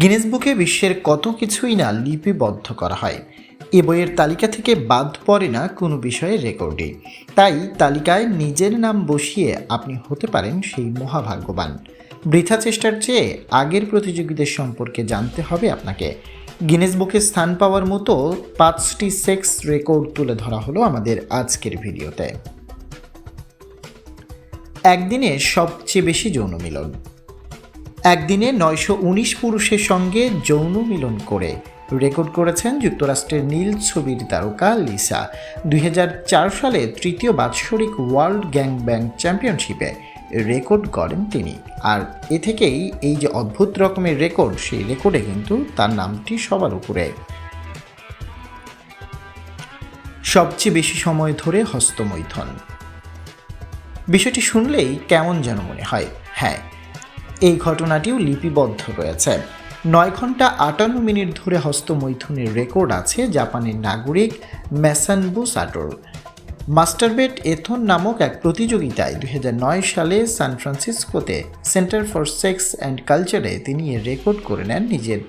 Guinness বুকে বিশ্বের কত কিছুই না লিপিবদ্ধ করা হয়। এ বইয়ের তালিকা থেকে বাদ পড়ে না কোনো বিষয়ে রেকর্ডে তাই তালিকায় নিজের নাম বসিয়ে আপনি হতে পারেন সেই মহাভাগ্যবান। বৃথা চেষ্টার চেয়ে আগের প্রতিযোগীদের সম্পর্কে জানতে হবে আপনাকে। গিনেস বুকে স্থান পাওয়ার মতো পাঁচটি সেক্স রেকর্ড তুলে ধরা হলো আমাদের আজকের ভিডিওতে। একদিনে সবচেয়ে বেশি যৌন মিলন। একদিনে নয়শো উনিশ পুরুষের সঙ্গে যৌন মিলন করে। রেকর্ড করেছেন যুক্তরাষ্ট্রের নীল ছবির তারকা লিসা। দুই হাজার চার সালে তৃতীয় বাৎসরিক ওয়ার্ল্ড গ্যাং ব্যাং চ্যাম্পিয়নশিপে রেকর্ড করেন তিনি। আর এ থেকেই এই যে অদ্ভুত রকমের রেকর্ড, সেই রেকর্ডে কিন্তু তার নামটি সবার উপরে। সবচেয়ে বেশি সময় ধরে হস্তমৈথন। বিষয়টি শুনলেই কেমন যেন মনে হয়। হ্যাঁ এই ঘটনাটিও লিপিবদ্ধ রয়েছে। নয় ঘণ্টা আটান্ন মিনিট ধরে হস্তমৈথুনের রেকর্ড আছে জাপানের নাগরিক ম্যাসানবু সাটোর। মাস্টারবেট এথন নামক এক প্রতিযোগিতায় দুই হাজার নয় সালে সান ফ্রান্সিসকোতে সেন্টার ফর সেক্স অ্যান্ড কালচারে তিনি এর রেকর্ড করে নেন নিজের।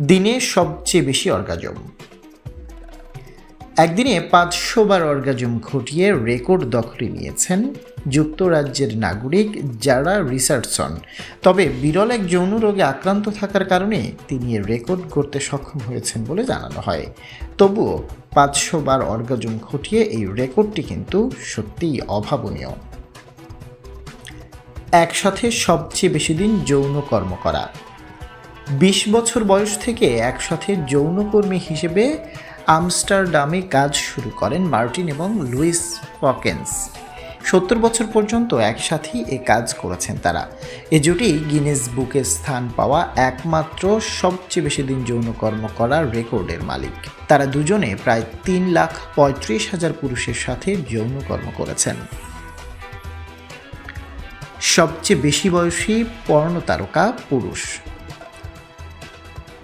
দিনে সবচেয়ে বেশি অর্গাজম। একদিনে পাঁচশো বার অর্গাজম ঘটিয়ে রেকর্ড দখলে নিয়েছেন যুক্তরাজ্যের নাগরিক যারা রিসার্চসন তবে বিরল এক যৌন রোগে আক্রান্ত থাকার কারণে তিনি রেকর্ড করতে সক্ষম হয়েছেন বলে জানানো হয়। তবুও পাঁচশো বার অর্গাজম ঘটিয়ে এই রেকর্ডটি কিন্তু সত্যিই অভাবনীয়। একসাথে সবচেয়ে বেশি দিন যৌন কর্ম করা। বিশ বছর বয়স থেকে একসাথে যৌনকর্মী হিসেবে আমস্টারডামে কাজ শুরু করেন মার্টিন এবং লুইস ফকেন্স সত্তর বছর পর্যন্ত একসাথেই এ কাজ করেছেন তারা। এ জুটি গিনেস বুকে স্থান পাওয়া একমাত্র সবচেয়ে বেশি দিন যৌনকর্ম করার রেকর্ডের মালিক। তারা দুজনে প্রায় তিন লাখ পঁয়ত্রিশ হাজার পুরুষের সাথে যৌনকর্ম করেছেন। সবচেয়ে বেশি বয়সী পর্ণ তারকা পুরুষ।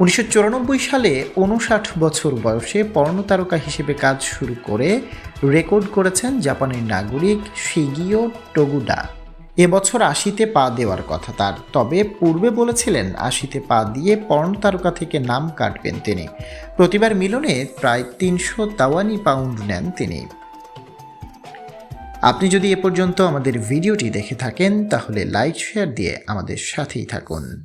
উনিশশো চুরানব্বই সালে উনষাট বছর বয়সে পর্ণতারকা হিসেবে কাজ শুরু করে রেকর্ড করেছেন জাপানের নাগরিক শিগিও টগুডা। এবছর আশিতে পা দেওয়ার কথা তার। তবে পূর্বে বলেছিলেন আশিতে পা দিয়ে পর্ণতারকা থেকে নাম কাটবেন তিনি। প্রতিবার মিলনে প্রায় তিনশো তাওয়ানি পাউন্ড নেন তিনি। আপনি যদি এ পর্যন্ত আমাদের ভিডিওটি দেখে থাকেন, তাহলে লাইক, শেয়ার দিয়ে আমাদের সাথেই থাকুন।